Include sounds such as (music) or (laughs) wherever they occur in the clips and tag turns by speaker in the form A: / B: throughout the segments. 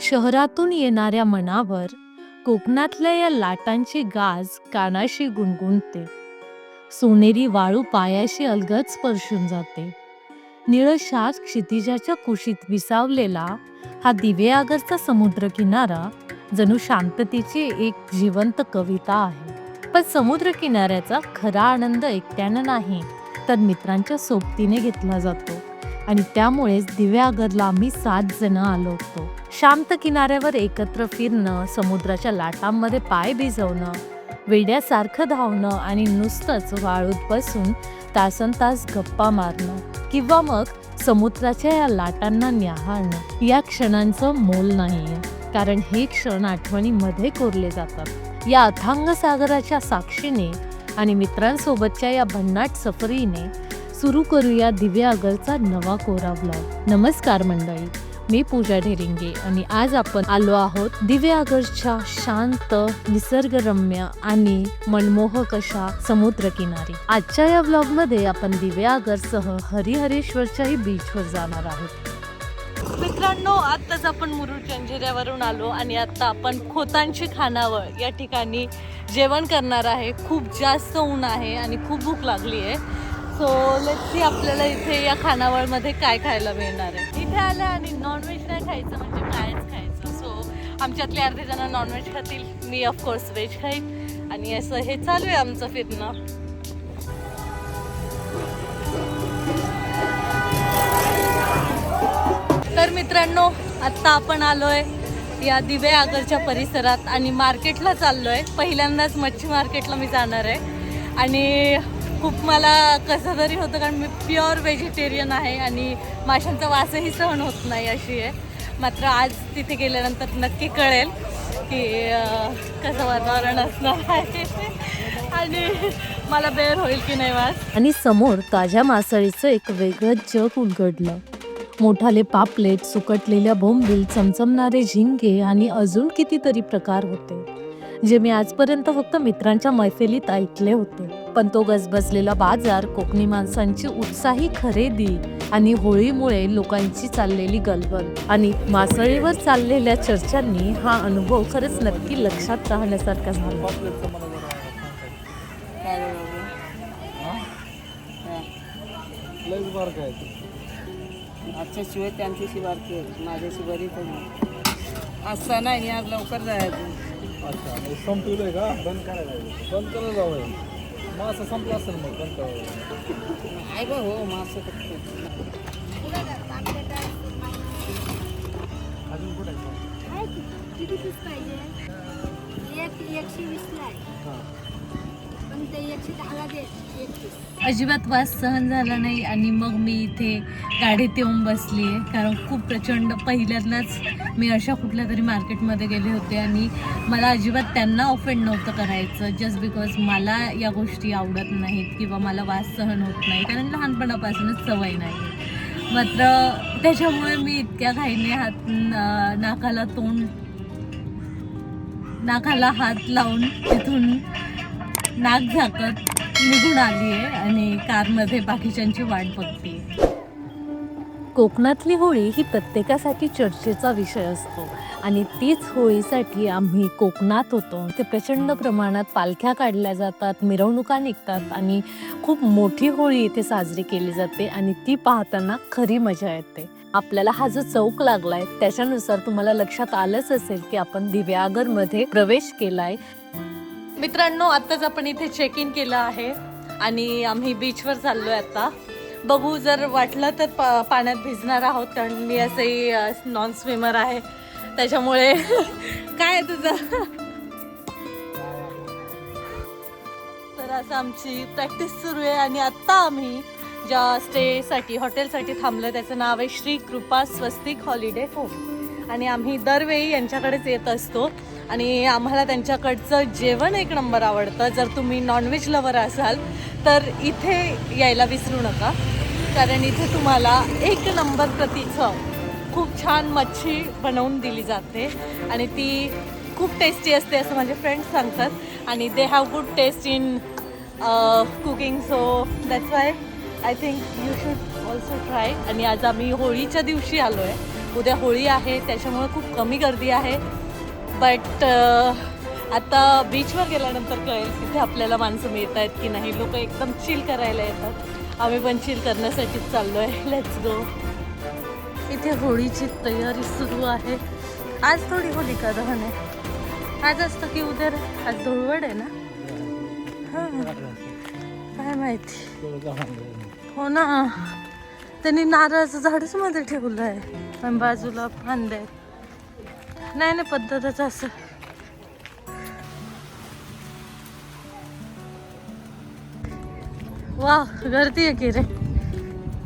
A: शहरातून येणाऱ्या मनावर कोकणातल्या या लाटांची गाज कानाशी गुणगुणते. सोनेरी वाळू पायाशी अलगद स्पर्शून जाते. निळशार क्षितिजाच्या कुशीत विसावलेला हा दिवेआगरचा समुद्र किनारा जणू शांततेची एक जिवंत कविता आहे. पण समुद्र किनाऱ्याचा खरा आनंद एकट्यानं नाही तर मित्रांच्या सोबतीने घेतला जातो आणि त्यामुळेच दिव्यागरला आम्ही सात जण आलो होतो शांत किनाऱ्यावर एकत्र फिरणं समुद्राच्या लाटांमध्ये पाय भिजवणं वेड्यासारखं धावणं आणि नुसतंच वाळूत बसून तासन तास गप्पा मारणं किंवा मग समुद्राच्या या लाटांना न्याहाळणं या क्षणांचं मोल नाहीये. कारण हे क्षण आठवणीमध्ये कोरले जातात. या अथांग सागराच्या साक्षीने आणि मित्रांसोबतच्या या भन्नाट सफरीने सुरू करूया दिव्या अगरचा नवा कोरा ब्लॉग नमस्कार मंडळी. मी पूजा ढेरिंगे आणि आज आपण आलो आहोत दिव्यागरच्या शांत निसर्गरम्य आणि मनमोहक अशा समुद्र किनारी आजच्या या ब्लॉगमध्ये आपण दिव्यागर सह हरिहरेश्वरच्याही बीचवर जाणार आहोत. मित्रांनो आत्ताच आपण मुरुड जंजिऱ्यावरून आलो आणि आता आपण खोतांची खानावळ या ठिकाणी जेवण करणार आहे. खूप जास्त ऊन आहे आणि खूप भूक लागली आहे सो लेट्स सी आपल्याला इथे या खानावळमध्ये काय खायला मिळणार आहे. इथे आलं आणि नॉनव्हेज नाही खायचं म्हणजे कायच खायचं. सो आमच्यातले अर्धे जण नॉनव्हेज खातील. मी ऑफकोर्स व्हेज खाईन. आणि असं हे चालू आहे आमचं फिरणं. तर मित्रांनो आत्ता आपण आलोय या दिवे आगरच्या परिसरात आणि मार्केटला चाललोय. पहिल्यांदाच मच्छी मार्केटला मी जाणार आहे. आणि खूप मला कसं तरी होतं कारण मी प्युअर व्हेजिटेरियन आहे आणि माशांचा वासही सहन होत नाही अशी आहे. मात्र आज तिथे गेल्यानंतर नक्की कळेल की कसं वातावरण असणार आहे. आणि मला बेर होईल की नाही वास. आणि समोर ताज्या मासळीचं एक वेगळं जग उलगडलं. मोठाले पापलेट सुकटलेल्या बोंबील चमचमणारे झिंगे आणि अजून कितीतरी प्रकार होते. जे मी आजपर्यंत फक्त मित्रांच्या मैफिलीत ऐकले होते. पण तो गजबजलेला बाजार कोकणी माणसांची उत्साही खरेदी आणि होळीमुळे लोकांची चाललेली गलबल आणि मासळीवर चाललेल्या चर्चांनी हा अनुभव खरंच नक्की लक्षात राहण्यासारखा झाला.
B: लयच बार काय
C: आजच्या शिवाय त्यांच्याशी बारकी माझ्याशी बरीच नाही आज लवकर जायचं.
B: अच्छा म्हणजे संपवलंय का? बंद करायला आहे. बंद करायला जावं मग असं संपलं असेल मग बंद करायला
C: आहे बा हो मासं फक्त
B: अजून कुठे आहे?
D: किती पीस पाहिजे? एक एकशे वीसला आहे.
B: हां.
D: पण ते एकशे दहाला दे एक पीस
A: अजिबात वास सहन झाला नाही आणि मग मी इथे गाडीत येऊन बसली आहे. कारण खूप प्रचंड पहिल्यांदाच मी अशा कुठल्या तरी मार्केटमध्ये गेले होते आणि मला अजिबात त्यांना ऑफेंड नव्हतं करायचं. जस्ट बिकॉज मला या गोष्टी आवडत नाहीत किंवा मला वास सहन होत नाही. कारण लहानपणापासूनच सवय नाही. मात्र त्याच्यामुळे मी इतक्या घाईने हात नाकाला तोंड नाकाला हात लावून तिथून नाक झाकत निघून आली आहे आणि कारमध्ये बाकीच्यांची वाट बघते कोकणातली होळी ही प्रत्येकासाठी चर्चेचा विषय असतो. आणि तीच होळीसाठी आम्ही कोकणात होतो. ते प्रचंड प्रमाणात पालख्या काढल्या जातात मिरवणुका निघतात आणि खूप मोठी होळी इथे साजरी केली जाते आणि ती पाहताना खरी मजा येते. आपल्याला हा जो चौक लागलाय त्याच्यानुसार तुम्हाला लक्षात आलंच असेल की आपण दिव्यागरमध्ये प्रवेश केलाय. मित्रांनो आत्ताच आपण इथे चेक इन केलं आहे आणि आम्ही बीचवर चाललो आहे आता. बघू जर वाटलं तर प पाण्यात भिजणार आहोत कारण मी असंही नॉन स्विमर आहे. त्याच्यामुळे (laughs) काय आहे तुझं? तर असं आमची प्रॅक्टिस सुरू आहे आणि आत्ता आम्ही ज्या स्टेसाठी हॉटेलसाठी थांबलं त्याचं नाव आहे श्री कृपा स्वस्तिक हॉलिडे होम आणि आम्ही दरवेळी यांच्याकडेच येत असतो. आणि आम्हाला त्यांच्याकडचं जेवण एक नंबर आवडतं. जर तुम्ही नॉनव्हेज लवर असाल तर इथे यायला विसरू नका. कारण इथे तुम्हाला एक नंबर प्रतीचं खूप छान मच्छी बनवून दिली जाते. आणि ती खूप टेस्टी असते असं माझे फ्रेंड्स सांगतात. आणि they have good taste in cooking so that's why I think you should also try आणि आज आम्ही होळीच्या दिवशी आलो आहे उद्या होळी आहे त्याच्यामुळे खूप कमी गर्दी आहे. बट आता बीचवर गेल्यानंतर कळेल तिथे आपल्याला माणसं मिळत आहेत की नाही. लोक एकदम चिल करायला येतात. आम्ही पण चिल करण्यासाठीच चाललो आहे लेट्स गो इथे होळीची तयारी सुरू आहे. आज थोडी होलिका दहन आहे. आज असतं की उद्या? आज धुळवड आहे ना? हां. काय माहिती? हो ना. त्यांनी नारळाचं झाडच मध्ये ठेवलं आहे. पण बाजूला फांदे आहेत. नाही नाही पद्धतच असं. वा गर्दी आहे की रे?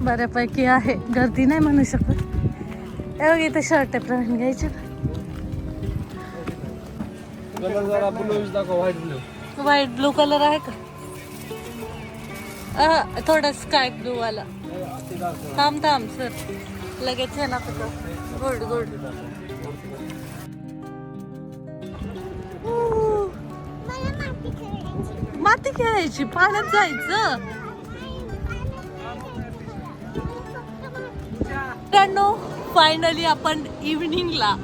A: बऱ्यापैकी आहे. गर्दी नाही म्हणू शकत. हे बघ इथे शर्ट आहे प्रवीण घ्यायचे.
B: व्हाईट ब्लू
A: कलर आहे का? थोडा स्काय ब्लू वाला. थांब थांब सर. लगेच आहे ना तुझं गुड गुड. माती खेळायची पाण्यात जायचं. मित्रांनो फायनली आपण इव्हनिंगला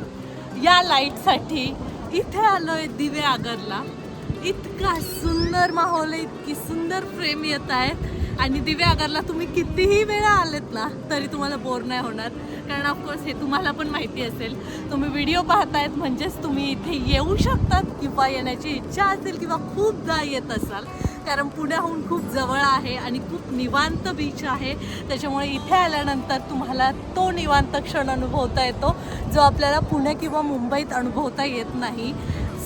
A: या लाईटसाठी इथे आलोय दिवे आगरला. इतका सुंदर माहोल आहे इतकी सुंदर फ्रेम येत आहेत. आणि दिवे आगरला तुम्ही कितीही वेळा आलेत ना तरी तुम्हाला बोर नाही होणार. कारण ऑफकोर्स हे तुम्हाला पण माहिती असेल. तुम्ही व्हिडिओ पाहतायत म्हणजेच तुम्ही इथे येऊ शकतात किंवा येण्याची इच्छा असेल किंवा खूपदा येत असाल. कारण पुण्याहून खूप जवळ आहे आणि खूप निवांत बीच आहे. त्याच्यामुळे इथे आल्यानंतर तुम्हाला तो निवांत क्षण अनुभवता येतो जो आपल्याला पुणे किंवा मुंबईत अनुभवता येत नाही.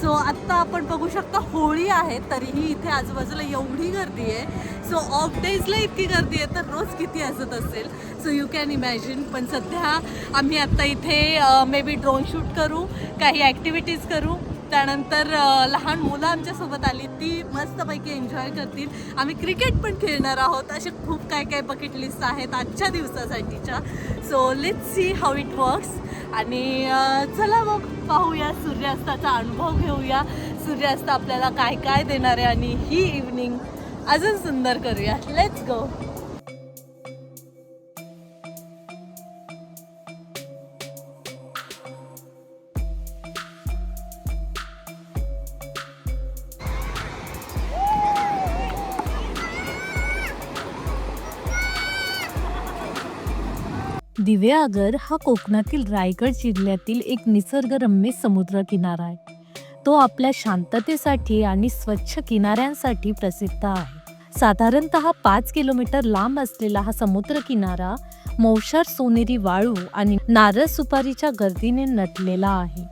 A: सो आत्ता आपण बघू शकता होळी आहे तरीही इथे आजूबाजूला एवढी गर्दी आहे. सो ऑफ डेजला इतकी गर्दी आहे तर रोज किती असत असेल. सो यू कॅन इमॅजिन पण सध्या आम्ही आत्ता इथे मे बी ड्रोन शूट करू काही ॲक्टिव्हिटीज करू. त्यानंतर लहान मुलं आमच्यासोबत आली. ती मस्तपैकी एन्जॉय करतील. आम्ही क्रिकेट पण खेळणार आहोत. असे खूप काय काय बकेट लिस्ट आहेत आजच्या दिवसासाठीच्या. So let see how it works आणि चला मग पाहूया सूर्यास्ताचा अनुभव घेऊया. सूर्यास्त आपल्याला काय काय देणार आहे आणि ही इव्हनिंग अजून सुंदर करूया. लेट्स गो दिवेआगर हा कोकणातील रायगड जिल्ह्यातील एक निसर्गरम्य समुद्र किनारा आहे. तो आपल्या शांततेसाठी आणि स्वच्छ किनाऱ्यांसाठी प्रसिद्ध आहे. साधारणत पाच किलोमीटर लांब असलेला हा समुद्र किनारा मौशार सोनेरी वाळू आणि नारळ सुपारीच्या गर्दीने नटलेला आहे.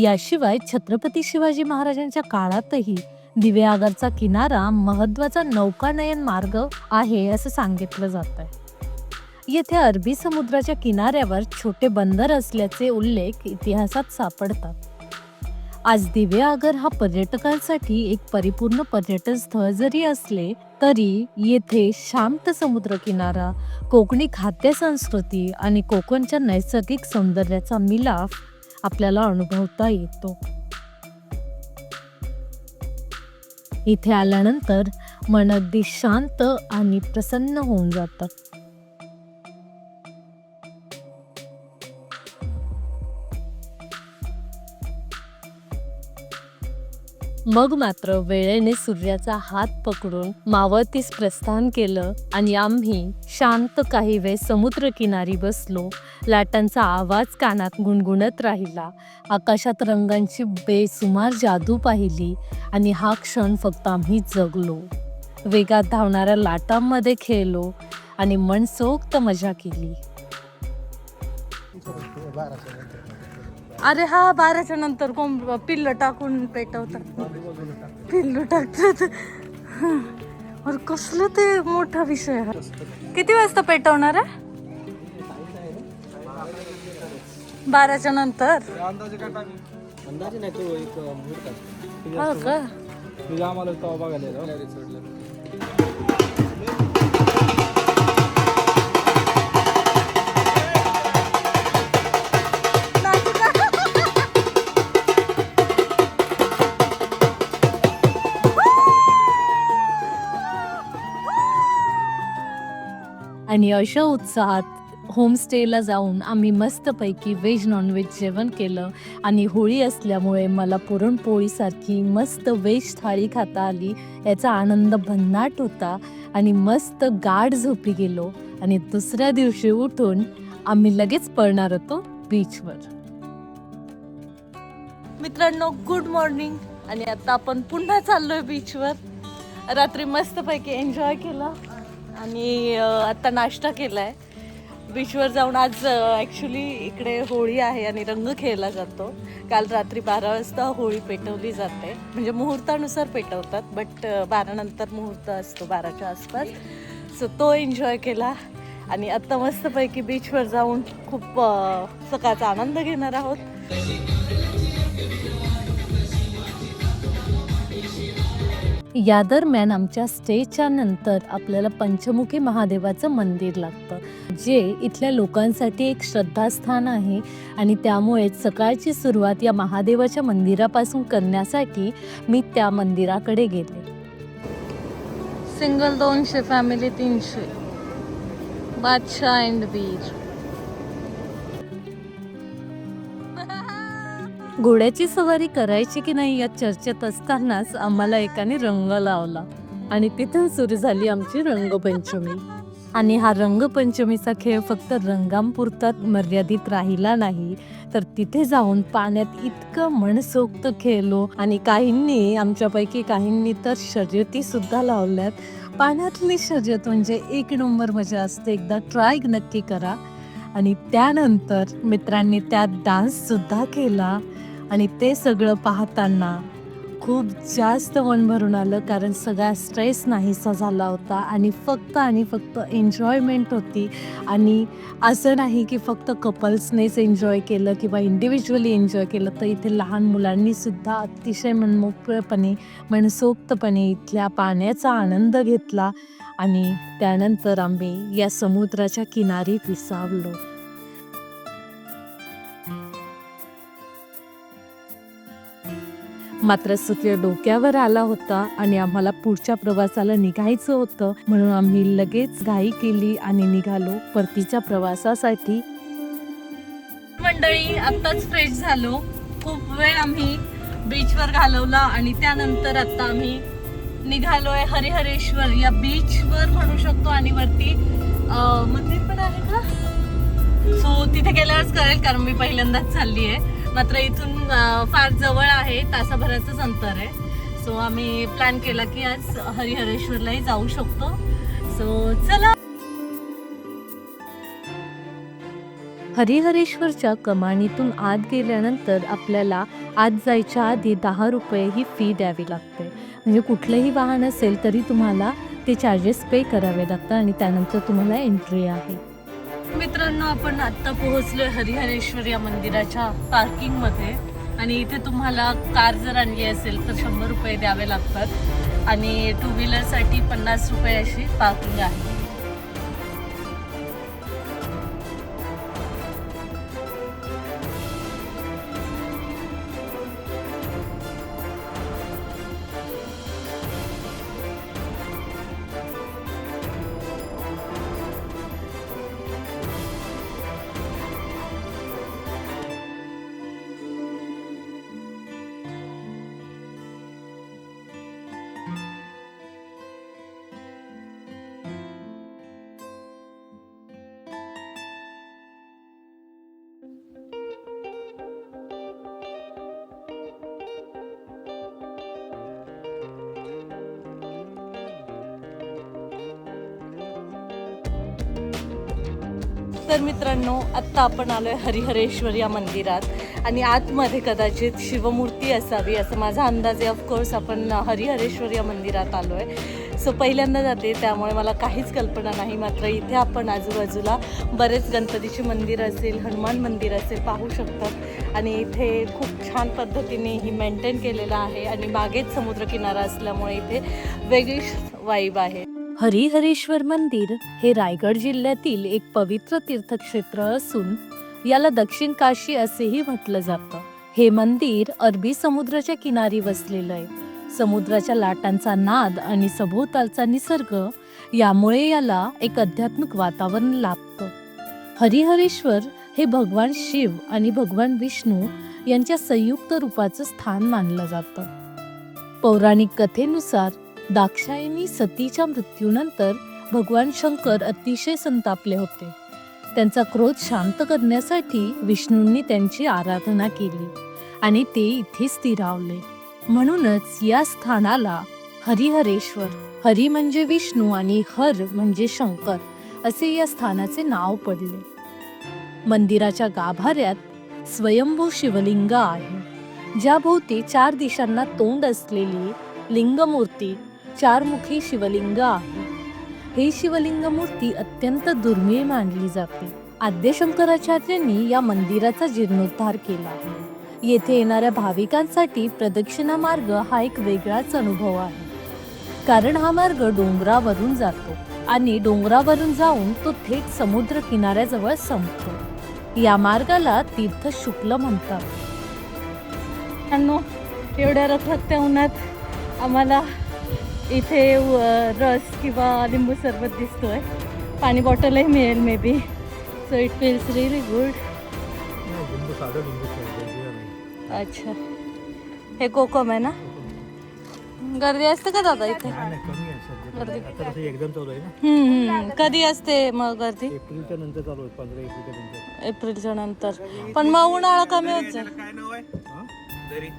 A: याशिवाय छत्रपती शिवाजी महाराजांच्या काळातही दिवेआगरचा किनारा महत्त्वाचा नौकानयन मार्ग आहे असं सांगितलं जात आहे येथे अरबी समुद्राच्या किनाऱ्यावर छोटे बंदर असल्याचे उल्लेख इतिहासात सापडतात. आज दिवेआगर हा पर्यटकांसाठी एक परिपूर्ण पर्यटन स्थळ जरी असले तरी येथे शांत समुद्र किनारा कोकणी खाद्य संस्कृती आणि कोकणच्या नैसर्गिक सौंदर्याचा मिलाफ आपल्याला अनुभवता येतो. इथे आल्यानंतर मन अगदी शांत आणि प्रसन्न होऊन जातं. मग मात्र वेळेने सूर्याचा हात पकडून मावळतीस प्रस्थान केलं आणि आम्ही शांत काही वेळ समुद्रकिनारी बसलो. लाटांचा आवाज कानात गुणगुणत राहिला. आकाशात रंगांची बेसुमार जादू पाहिली आणि हा क्षण फक्त आम्ही जगलो. वेगात धावणाऱ्या लाटांमध्ये खेळलो आणि मनसोक्त मजा केली. अरे हा बाराच्या नंतर कोंब पिल्ल टाकून पेटवतात. पिल्लू टाकतात. अरे कसलं ते मोठा विषय हा. किती वाजता पेटवणार आहे? बाराच्या नंतर?
B: अंदाजे काय टाकू अंदाजे नाही तो एक मुहूर्त
A: हो का?
B: आम्हाला बघायला
A: आणि अशा उत्साहात होमस्टेला जाऊन आम्ही मस्तपैकी व्हेज नॉनव्हेज जेवण केलं. आणि होळी असल्यामुळे मला पुरणपोळीसारखी मस्त व्हेज थाळी खाता आली. याचा आनंद भन्नाट होता आणि मस्त गाढ झोपी गेलो. आणि दुसऱ्या दिवशी उठून आम्ही लगेच पळणार होतो बीचवर मित्रांनो गुड मॉर्निंग आणि आता आपण पुन्हा चाललोय बीचवर रात्री मस्तपैकी एन्जॉय केला. आणि आत्ता आता नाश्ता केलाय. बीचवर जाऊन आज ॲक्च्युली इकडे होळी आहे आणि रंग खेळला जातो. काल रात्री बारा वाजता होळी पेटवली जाते. म्हणजे मुहूर्तानुसार पेटवतात बट बारानंतर मुहूर्त असतो बाराच्या आसपास. सो तो एन्जॉय केला. आणि आत्ता मस्तपैकी बीचवर जाऊन खूप सकाळचा आनंद घेणार आहोत. या दरम्यान आमच्या स्टेच्या नंतर आपल्याला पंचमुखी महादेवाचं मंदिर लागतं जे इथल्या लोकांसाठी एक श्रद्धास्थान आहे. आणि त्यामुळे सकाळची सुरुवात या महादेवाच्या मंदिरापासून करण्यासाठी मी त्या मंदिराकडे गेले. सिंगल दोनशे फॅमिली तीनशे. बादशाह अँड बीच घोड्याची सवारी करायची की नाही या चर्चेत असतानाच आम्हाला एकाने रंग लावला. आणि तिथून सुरू झाली आमची रंगपंचमी. आणि हा रंगपंचमीचा खेळ फक्त रंगांपुरता मर्यादित राहिला नाही तर तिथे जाऊन पाण्यात इतकं मनसोक्त खेळलो आणि काहींनी आमच्यापैकी काहींनी तर शर्यती सुद्धा लावल्यात. पाण्यातली शर्यत म्हणजे एक नंबर मजा असते एकदा ट्राय नक्की करा. आणि त्यानंतर मित्रांनी त्यात डान्ससुद्धा केला. आणि ते सगळं पाहताना खूप जास्त मन भरून आलं कारण सगळा स्ट्रेस नाहीसा झाला होता आणि फक्त आणि फक्त एन्जॉयमेंट होती. आणि असं नाही की फक्त कपल्सनेच एन्जॉय केलं किंवा इंडिव्हिज्युअली एन्जॉय केलं तर इथे लहान मुलांनीसुद्धा अतिशय मनमोकळेपणे मनसोक्तपणे इथल्या पाण्याचा आनंद घेतला आणि त्यानंतर आम्ही या समुद्राच्या किनारी विसावलो. मात्र सूर्य डोक्यावर आला होता आणि आम्हाला पुढच्या प्रवासाला निघायचं होतं. म्हणून आम्ही लगेच घाई केली आणि निघालो परतीच्या प्रवासासाठी. मंडळी आत्ताच फ्रेश झालो. खूप वेळ आम्ही बीचवर घालवला आणि त्यानंतर आता आम्ही निघालोय हरिहरेश्वर. या बीचवर म्हणू शकतो आणि वरती मंदिर पण आहे का? सो तिथे गेल्यावरच कळेल कारण मी पहिल्यांदाच चालली आहे मात्र इथून फार जवळ आहे तासाभराचंच अंतर आहे. सो आम्ही प्लॅन केला की आज हरिहरेश्वरलाही जाऊ शकतो. सो चला. हरिहरेश्वरच्या कमाणीतून आत गेल्यानंतर आपल्याला आत जायच्या आधी दहा रुपये ही फी द्यावी लागते. म्हणजे कुठलंही वाहन असेल तरी तुम्हाला ते चार्जेस पे करावे लागतात आणि त्यानंतर तुम्हाला एंट्री आहे. मित्रांनो आपण आत्ता पोहोचलोय हरिहरेश्वर या मंदिराच्या पार्किंगमध्ये आणि इथे तुम्हाला कार जर आणली असेल तर शंभर रुपये द्यावे लागतात. आणि टू व्हीलरसाठी पन्नास रुपये अशी पार्किंग आहे. तर मित्रांनो आत्ता आपण आलोय हरिहरेश्वर या मंदिरात आणि आतमध्ये कदाचित शिवमूर्ती असावी असं माझा अंदाज आहे. ऑफकोर्स आपण हरिहरेश्वर या मंदिरात आलोय. सो पहिल्यांदा जाते त्यामुळे मला काहीच कल्पना नाही. मात्र इथे आपण आजूबाजूला बरेच गणपतीची मंदिर असेल हनुमान मंदिर असेल पाहू शकतात. आणि इथे खूप छान पद्धतीने ही मेंटेन केलेलं आहे. आणि मागेच समुद्रकिनारा असल्यामुळे इथे वेगळीच वाईब आहे. हरिहरेश्वर मंदिर हे रायगड जिल्ह्यातील एक पवित्र तीर्थक्षेत्र असून याला दक्षिण काशी असेही म्हटलं जातं. हे मंदिर अरबी समुद्राच्या किनारी वसलेलं आहे. समुद्राच्या लाटांचा नाद आणि सभोवतालचा निसर्ग यामुळे याला एक आध्यात्मिक वातावरण लाभतं. हरिहरेश्वर हे भगवान शिव आणि भगवान विष्णू यांच्या संयुक्त रूपाचं स्थान मानलं जातं. पौराणिक कथेनुसार दाक्षायणी सतीच्या मृत्यूनंतर भगवान शंकर अतिशय संतापले होते. त्यांचा क्रोध शांत करण्यासाठी विष्णूंनी त्यांची आराधना केली आणि ते इथे स्थिरावले. म्हणूनच या स्थानाला हरिहरेश्वर हरी म्हणजे विष्णू आणि हर म्हणजे शंकर असे या स्थानाचे नाव पडले. मंदिराच्या गाभाऱ्यात स्वयंभू शिवलिंग आहे ज्याभोवती चार दिशांना तोंड असलेली लिंगमूर्ती चारमुखी शिवलिंग आहे. हे शिवलिंग मूर्ती अत्यंत दुर्मिळ मानली जाते. आद्यशंकराचार्यांनी या मंदिराचा जीर्णोद्धार केला. येथे येणाऱ्या भाविकांसाठी प्रदक्षिणा मार्ग हा एक वेगळाच अनुभव आहे. कारण हा मार्ग डोंगरावरून जातो आणि डोंगरावरून जाऊन तो थेट समुद्र किनाऱ्याजवळ संपतो. या मार्गाला तीर्थ शुक्ल म्हणतात. एवढ्या रखरखत्या उन्हात आम्हाला इथे रस किंवा लिंबू सरबत दिसतोय. पाणी बॉटलही मिळेल maybe so it feels really good
B: लिंबू साधं लिंबू नाही.
A: अच्छा. हे कोकम आहे ना? गर्दी असते का दादा इथे?
B: आहे
A: गर्दी.
B: आहे.
A: कधी असते मग गर्दी?
B: एप्रिलच्या नंतर चालू आहे पंधरा एप्रिलच्या नंतर.
A: एप्रिलच्या नंतर. पण मग उन्हाळा कमी होत जाईल.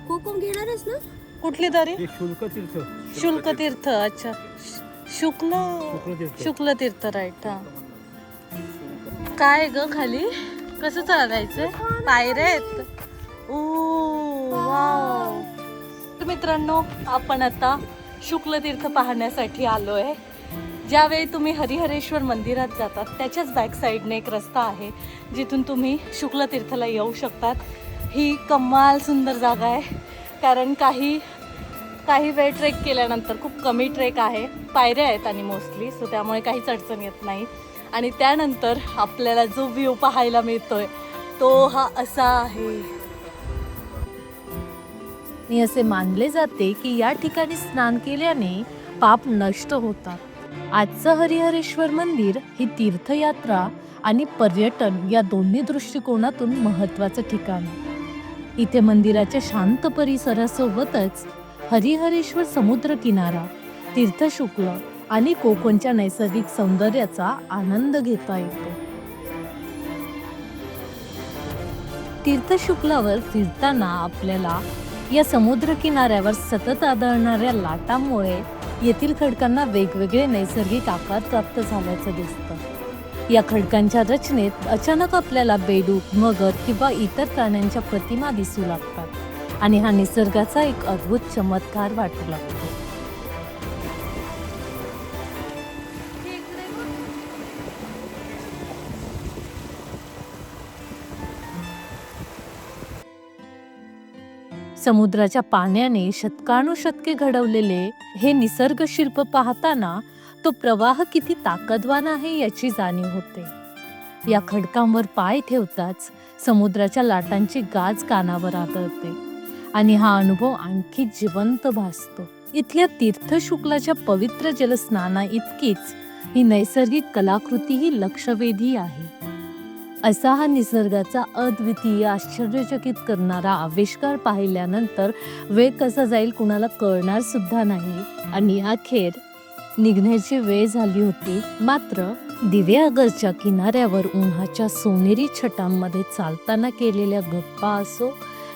D: कोकम घेणारच ना?
A: कुठली तरी?
B: शुल्क तीर्थ
A: शुल्क तीर्थ अच्छा. शुक्ल
B: शुक्ल तीर्थ
A: शुक्ल तीर्थ राईट हा. काय ग खाली? कसं चालायचं? पायऱ्या आहेत? Oh wow. तर मित्रांनो आपण आता शुक्ल तीर्थ पाहण्यासाठी आलोय. ज्यावेळी तुम्ही हरिहरेश्वर मंदिरात जातात त्याच्याच बॅक साईडने एक रस्ता आहे जिथून तुम्ही शुक्ल तीर्थला येऊ शकतात. ही कमाल सुंदर जागा आहे. कारण काही काही वेळ ट्रेक केल्यानंतर खूप कमी ट्रेक आहे. पायऱ्या आहेत आणि मोस्टली सो त्यामुळे काहीच अडचण येत नाही. आणि त्यानंतर आपल्याला जो व्ह्यू पाहायला मिळतोय तो हा असा आहे. आणि असे मानले जाते की या ठिकाणी स्नान केल्याने पाप नष्ट होतात. आजचं हरिहरेश्वर मंदिर ही तीर्थयात्रा आणि पर्यटन या दोन्ही दृष्टिकोनातून महत्त्वाचं ठिकाण आहे. इथे मंदिराच्या शांत परिसरासोबतच हरिहरेश्वर समुद्र किनारा तीर्थशुक्ल आणि कोकणच्या नैसर्गिक सौंदर्याचा आनंद घेता येतो. तीर्थशुक्लावर फिरताना आपल्याला या समुद्र किनाऱ्यावर सतत आढळणाऱ्या लाटांमुळे येथील खडकांना वेगवेगळे नैसर्गिक आकार प्राप्त झाल्याचं दिसतं. या खडकांच्या रचनेत अचानक आपल्याला बेडूक मगर किंवा इतर प्राण्यांच्या प्रतिमा दिसू लागतात. आणि हा निसर्गाचा एक अद्भुत चमत्कार वाटू लागतो. समुद्राच्या पाण्याने शतकानुशतके घडवलेले हे निसर्ग शिल्प पाहताना तो प्रवाह किती ताकदवान आहे याची जाणीव होते. या खडकांवर पाय ठेवताच समुद्राच्या लाटांची गाज कानावर आदळते आणि हा अनुभव आणखी जिवंत भासतो. इथल्या तीर्थशुक्लाच्या पवित्र जलस्नाना इतकीच ही नैसर्गिक कलाकृतीही लक्षवेधी आहे. असा हा निसर्गाचा अद्वितीय आश्चर्यचकित करणारा आविष्कार पाहिल्यानंतर वेळ कसा जाईल कुणाला कळणार सुद्धा नाही. आणि अखेर निघण्याची वेळ झाली होती. मात्र दिव्यागरच्या किनाऱ्यावर उन्हाच्या सोनेरी छटांमध्ये चालताना केलेल्या गप्पा असो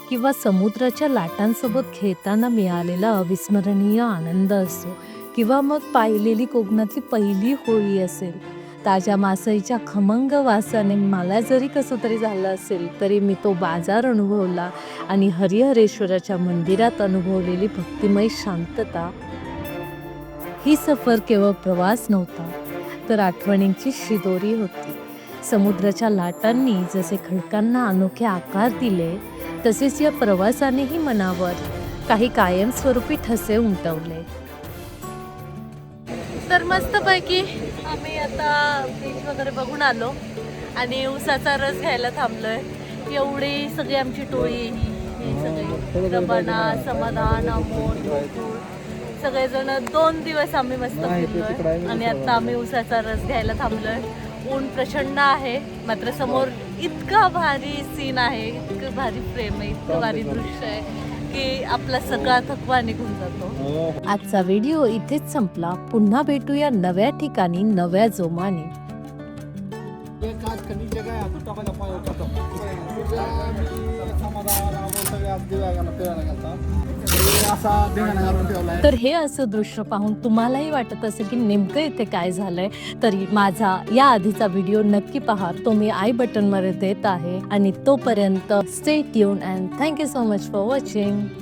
A: किंवा समुद्राच्या लाटांसोबत खेळताना मिळालेला अविस्मरणीय आनंद असो किंवा मग पाहिलेली कोकणातली पहिली होळी असेल. ताज्या मासळीच्या खमंग वासाने मला जरी कसं तरी झालं असेल तरी मी तो बाजार अनुभवला आणि हरिहरेश्वराच्या मंदिरात अनुभवलेली भक्तिमय शांतता ही सफर केवळ प्रवास नव्हता तर आठवणींची शिदोरी होती. समुद्राच्या लाटांनी जसे खडकांना अनोखे आकार दिले तसेच या प्रवासानेही मनावर काही कायमस्वरूपी ठसे उमटवले. तर मस्तपैकी आम्ही आता बीच वगैरे बघून आलो आणि उसाचा रस घ्यायला थांबलोय. एवढी सगळी आमची टोळी ही सगळी रबाना समाधान अमोल गोकुळ सगळेजण दोन दिवस आम्ही मस्त फिरलोय.
B: मी
A: आणि आता आम्ही उसाचा रस घ्यायला थांबलोय. ऊन प्रचंड आहे. मात्र समोर इतका भारी सीन आहे इतकं भारी प्रेम आहे इतकं भारी दृश्य आहे की आपला सगळा थकवा निघून जातो.
B: हो.
A: आजचा व्हिडिओ इथेच संपला. पुन्हा भेटूया नव्या ठिकाणी नव्या जोमाने.
B: समाधान सगळे आज फिरायला
A: तर हे असं दृश्य पाहून तुम्हालाही वाटत असेल की नेमकं इथे काय झालंय. तरी माझा या आधीचा व्हिडिओ नक्की पहा. तो मी आय बटनमध्ये देत आहे. आणि तोपर्यंत stay tune and thank you so much for watching